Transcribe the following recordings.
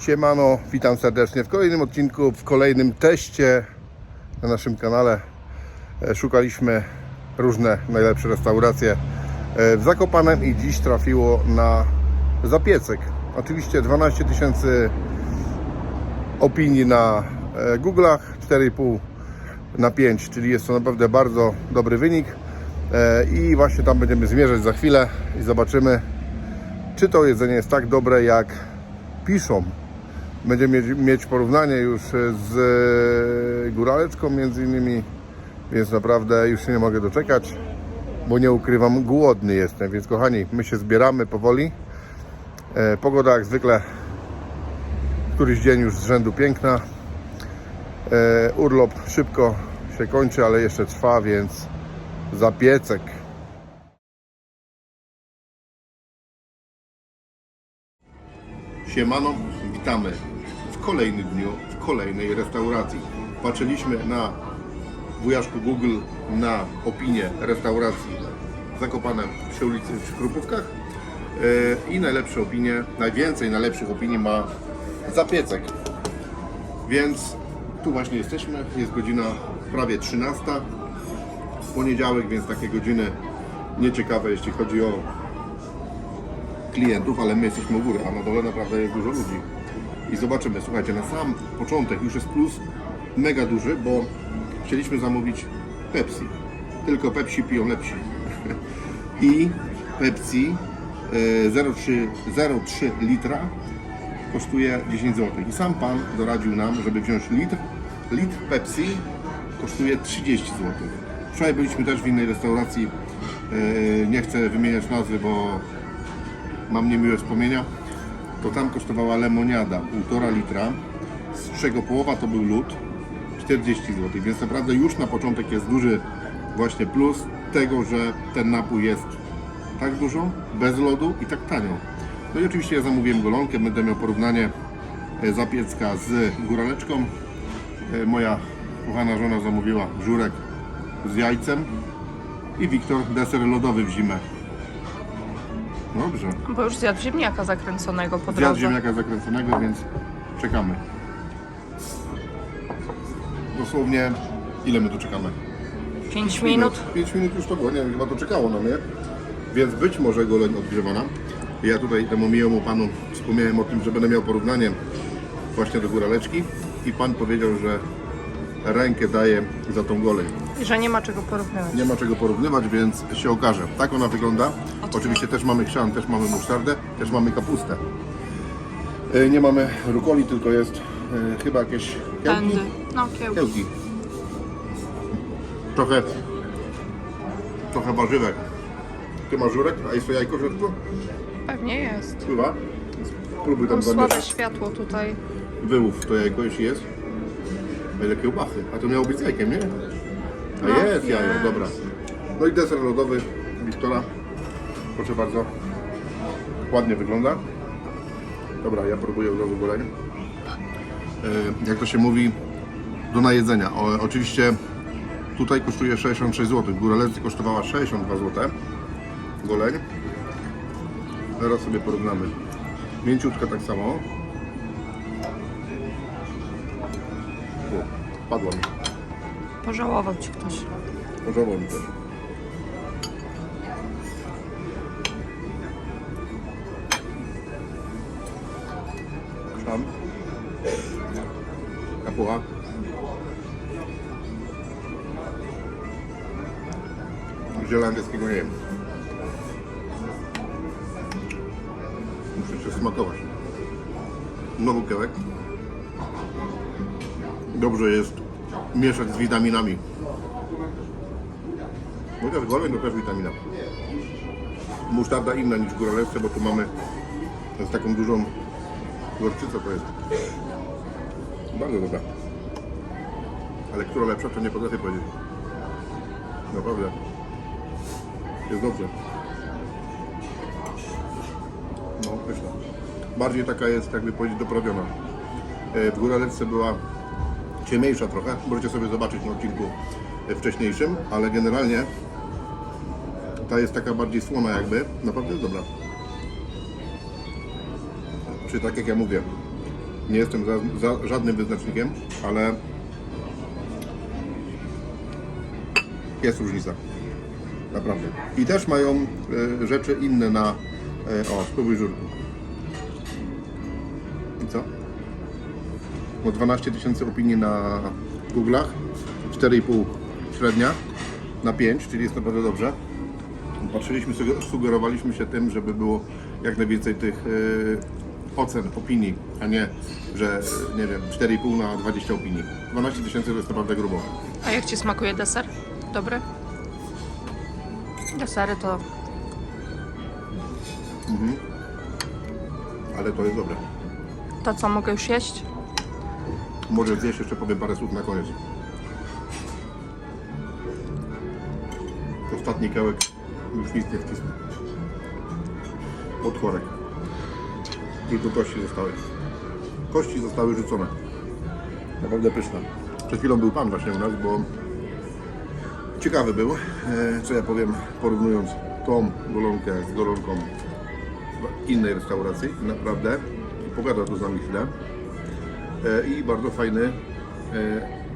Siemano, witam serdecznie w kolejnym odcinku, w kolejnym teście na naszym kanale. E, Szukaliśmy różne najlepsze restauracje e, w Zakopanem i dziś trafiło na Zapiecek. Oczywiście 12 tysięcy opinii na e, Google'ach, 4,5 na 5, czyli jest to naprawdę bardzo dobry wynik. I właśnie tam będziemy zmierzać za chwilę i zobaczymy, czy to jedzenie jest tak dobre, jak piszą. Będziemy mieć, porównanie już z e, góraleczką między innymi, więc naprawdę już się nie mogę doczekać, bo nie ukrywam, głodny jestem, więc kochani, my się zbieramy powoli. E, Pogoda jak zwykle któryś dzień już z rzędu piękna. E, Urlop szybko się kończy, ale jeszcze trwa, więc zapiecek. Siemano, witamy w kolejnym dniu, w kolejnej restauracji. Patrzyliśmy na wujaszku Google na opinię restauracji Zakopane przy ulicy w Krupówkach E, i najlepsze opinie, najwięcej najlepszych opinii ma Zapiecek. Więc tu właśnie jesteśmy, jest godzina prawie 13 w poniedziałek, więc takie godziny nieciekawe jeśli chodzi o klientów, ale my jesteśmy u góry, a na dole naprawdę jest dużo ludzi. I zobaczymy, słuchajcie, na sam początek już jest plus mega duży, bo chcieliśmy zamówić Pepsi. Tylko Pepsi piją lepsi. I Pepsi e, 0,3 0,3 litra kosztuje 10 zł. I sam pan doradził nam, żeby wziąć litr. Litr Pepsi kosztuje 30 zł. Wczoraj byliśmy też w innej restauracji. e, Nie chcę wymieniać nazwy, bo mam niemiłe wspomnienia, to tam kosztowała lemoniada 1,5 litra, z czego połowa to był lód, 40 zł, więc naprawdę już na początek jest duży właśnie plus tego, że ten napój jest tak dużo, bez lodu i tak tanio. No i oczywiście ja zamówiłem golonkę, będę miał porównanie e, zapiecka z góraleczką. E, Moja kochana żona zamówiła żurek z jajcem i Wiktor deser lodowy w zimę. Dobrze. Bo już zjadł ziemniaka zakręconego po Zjadł drodze. ziemniaka zakręconego, więc czekamy. Dosłownie ile my tu czekamy? 5 minut. 5 minut już to było, nie wiem, chyba to czekało na mnie. Więc być może goleń odgrzewana. Ja tutaj temu miłemu panu wspomniałem o tym, że będę miał porównanie właśnie do góraleczki i pan powiedział, że rękę daje za tą goleń. I że nie ma czego porównywać. Nie ma czego porównywać, więc się okaże. Tak ona wygląda. Oczywiście też mamy chrzan, też mamy musztardę, też mamy kapustę. E, Nie mamy rukoli, tylko jest e, chyba jakieś kiełki. Pędy. No, kiełki. Kiełki. Trochę, trochę warzywek. Ty masz żurek? A jest to jajko w środku? Pewnie jest. Chyba. Spróbuj tam Mam słabe zamieszać. światło tutaj. Wyłów to jajko, jeśli jest. Ile kiełbasy. A to miało być z jajkiem, nie? A No, jest jajo, jest. dobra. No i deser lodowy Wiktora. Proszę bardzo. Ładnie wygląda. Dobra, ja próbuję od razu goleń. E, Jak to się mówi, do najedzenia. O, oczywiście tutaj kosztuje 66 zł. Góralece kosztowała 62 zł. Goleń. Zaraz sobie porównamy. Mięciutka tak samo. O, padła mi. Pożałował ci ktoś. Pożałował mi też. Szam. Kapucha. Zielandzkiego nie wiem. Muszę się smakować. Znowu kiełek. Dobrze jest mieszać z witaminami. Chociaż goleń to też witamina. Musztarda inna niż w bo tu mamy z taką dużą gorczycą to jest. Bardzo dobra. Ale która lepsza, to nie potrafię powiedzieć. Naprawdę. Jest dobrze. No, pyszna. Bardziej taka jest, jakby powiedzieć, doprawiona. E, W góralewce była ciemniejsza trochę. Możecie sobie zobaczyć na odcinku wcześniejszym, ale generalnie ta jest taka bardziej słona jakby. Naprawdę jest dobra. Czy tak jak ja mówię, Nie jestem za, za żadnym wyznacznikiem, ale jest różnica. Naprawdę. I też mają e, rzeczy inne na... E, o, spróbuj żurku. I co? Bo 12 tysięcy opinii na Google'ach, 4,5 średnia na 5, czyli jest naprawdę dobrze. Patrzyliśmy, suge- sugerowaliśmy się tym, żeby było jak najwięcej tych e, ocen, opinii, a nie, że e, nie wiem, 4,5 na 20 opinii. 12 tysięcy to jest naprawdę grubo. A jak Ci smakuje deser? Dobry? Desery to Ale to jest dobre. to, co mogę już jeść? Może zjeść jeszcze powiem parę słów na koniec. Ostatni kawałek już nic nie wcisnę. Otworek. Tylko kości zostały. Kości zostały rzucone. Naprawdę pyszne. Przed chwilą był pan właśnie u nas, bo ciekawy był, e, co ja powiem, porównując tą golonkę z golonką w innej restauracji. Naprawdę. Pogadał tu z nami chwilę. E, i bardzo fajny, e,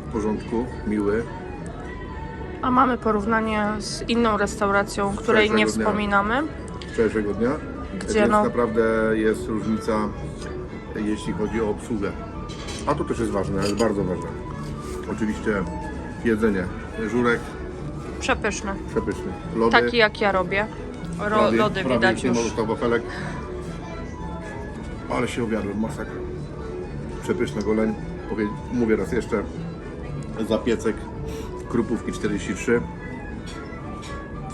w porządku, miły. A mamy porównanie z inną restauracją, której nie dnia. wspominamy. wczorajszego dnia. Gdzie Więc no- naprawdę jest różnica, jeśli chodzi o obsługę. A to też jest ważne, jest bardzo ważne. Oczywiście jedzenie. Żurek Przepyszny. przepyszny. Lody. Taki jak ja robię. Ro, prawie- lody prawie widać nie ma, już. został wafelek. Ale się obiadłem, masakra. Przepyszny goleń. Mówię raz jeszcze. Zapiecek Krupówki 43.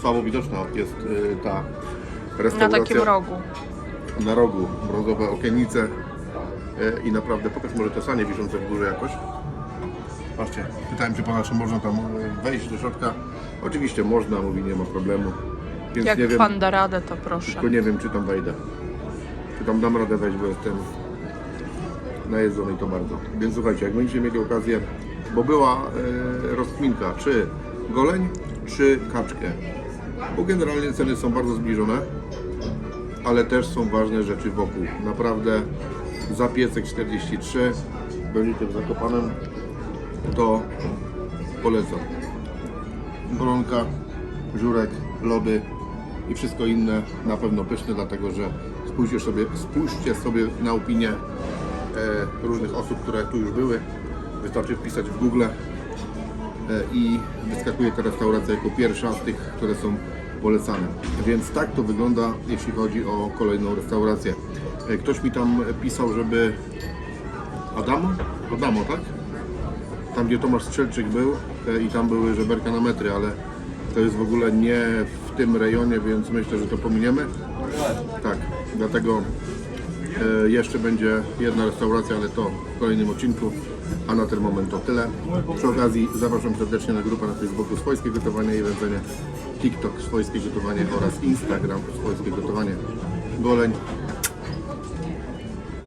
Słabo widoczna jest y, ta Na restauracja. takim rogu. Na rogu brązowe okiennice. Y, I naprawdę, pokaż może te sanie wiszące w górze jakoś. Patrzcie, pytałem się pana, czy można tam y, wejść do środka. Oczywiście można, mówi, nie ma problemu. Więc Jak nie wiem. pan da radę, to proszę. Tylko nie wiem, czy tam wejdę. Czy tam dam radę wejść, bo jestem najedzony to bardzo. Więc słuchajcie, jak będziecie mieli okazję, bo była e, rozkminka, czy goleń, czy kaczkę. Bo generalnie ceny są bardzo zbliżone, ale też są ważne rzeczy wokół. Naprawdę zapiecek 43, będziecie w Zakopanem, to polecam. Golonka, żurek, lody i wszystko inne na pewno pyszne, dlatego że spójrzcie sobie, spójrzcie sobie na opinię różnych osób, które tu już były. Wystarczy wpisać w Google e, i wyskakuje ta restauracja jako pierwsza z tych, które są polecane. Więc tak to wygląda, jeśli chodzi o kolejną restaurację. E, ktoś mi tam pisał, żeby Adamo? Adamo, tak? tam gdzie Tomasz Strzelczyk był e, i tam były żeberka na metry, ale to jest w ogóle nie w tym rejonie, więc myślę, że to pominiemy. Tak, dlatego e, jeszcze będzie jedna restauracja, ale to w kolejnym odcinku, a na ten moment to tyle. Przy okazji zapraszam serdecznie na grupę na Facebooku Swojskie Gotowanie i Wędzenie, TikTok Swojskie Gotowanie oraz Instagram Swojskie Gotowanie Goleń.